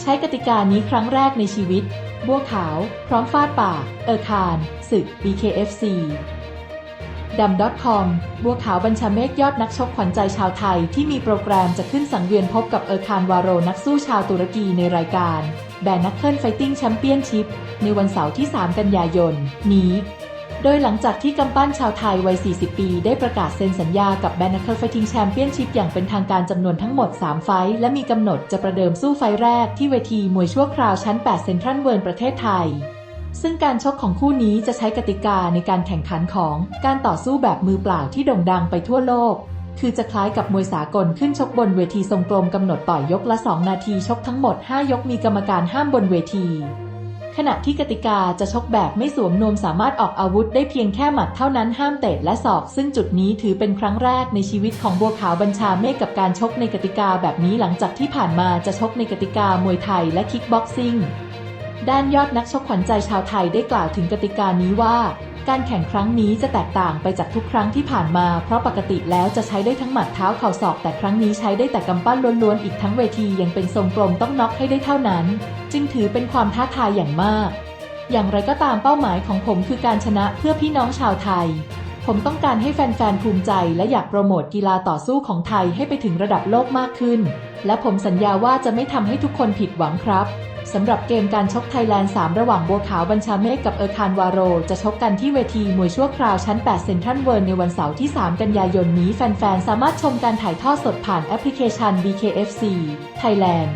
ใช้กติกานี้ครั้งแรกในชีวิต บัวขาว พร้อมฟาดป่า เออคานศึก BKFC ดำ .com บัวขาวบัญชาเมฆยอดนักชกขวัญใจชาวไทยที่มีโปรแกรมจะขึ้นสังเวียนพบกับเออคานวาโรนักสู้ชาวตุรกีในรายการแบนนักเคิลไฟติ้งแชมเปี้ยนชิพในวันเสาร์ที่ 3 กันยายน นี้ โดยหลังจากที่กำปั้นชาวไทยวัย 40 ปี ได้ประกาศเซ็นสัญญากับแบนนักเคิลไฟติ้งแชมเปี้ยนชิพอย่างเป็นทางการจำนวนทั้งหมด 3 ไฟท์และมีกำหนดจะประเดิมสู้ไฟท์แรกที่เวทีมวยชั่วคราวชั้น 8 เซ็นทรัลเวิร์ประเทศไทย ซึ่งการชกของคู่นี้จะใช้กติกาในการแข่งขันของการต่อสู้แบบมือเปล่าที่โด่งดังไปทั่วโลก คือจะคล้ายกับมวยสากลขึ้นชกบนเวทีทรงกลมกำหนดต่อยยกละ 2 นาทีชกทั้งหมด 5 ยกมีกรรมการห้ามบนเวที ขณะที่กติกาจะชกแบบไม่สวมนวมสามารถออกอาวุธได้เพียงแค่หมัดเท่านั้นห้ามเตะและศอก ซึ่งจุดนี้ถือเป็นครั้งแรกในชีวิตของบัวขาวบัญชาเมฆกับการชกในกติกาแบบนี้หลังจากที่ผ่านมาจะชกในกติกามวยไทยและคิกบ็อกซิ่งด้านยอดนักชกขวัญใจชาวไทยได้กล่าวถึงกติกานี้ว่า การแข่งครั้งนี้จะแตกต่างไปจากทุกครั้งที่ผ่านมา เพราะปกติแล้วจะใช้ได้ทั้งหมัดเท้าเข่าศอก แต่ครั้งนี้ใช้ได้แต่กำปั้นล้วนๆ อีกทั้งเวทียังเป็นทรงกลมต้องน็อกให้ได้เท่านั้น จึงถือเป็นความท้าทายอย่างมาก อย่างไรก็ตามเป้าหมายของผมคือการชนะเพื่อพี่น้องชาวไทย ผมต้องการให้แฟนๆ ภูมิใจ และอยากโปรโมทกีฬาต่อสู้ของไทยให้ไปถึงระดับโลกมากขึ้น และผมสัญญาว่าจะไม่ทำให้ทุกคนผิดหวังครับสำหรับเกมการชกไทยแลนด์ 3 ระหว่างบัวขาวบัญชาเมฆกับเออร์คานวาโร จะชกกันที่เวทีมวยชั่วคราวชั้น 8 เซ็นทรัลเวิร์ในวันเสาร์ที่ 3 กันยายนนี้แฟนๆ สามารถชมการถ่ายทอดสดผ่านแอปพลิเคชัน BKFC Thailand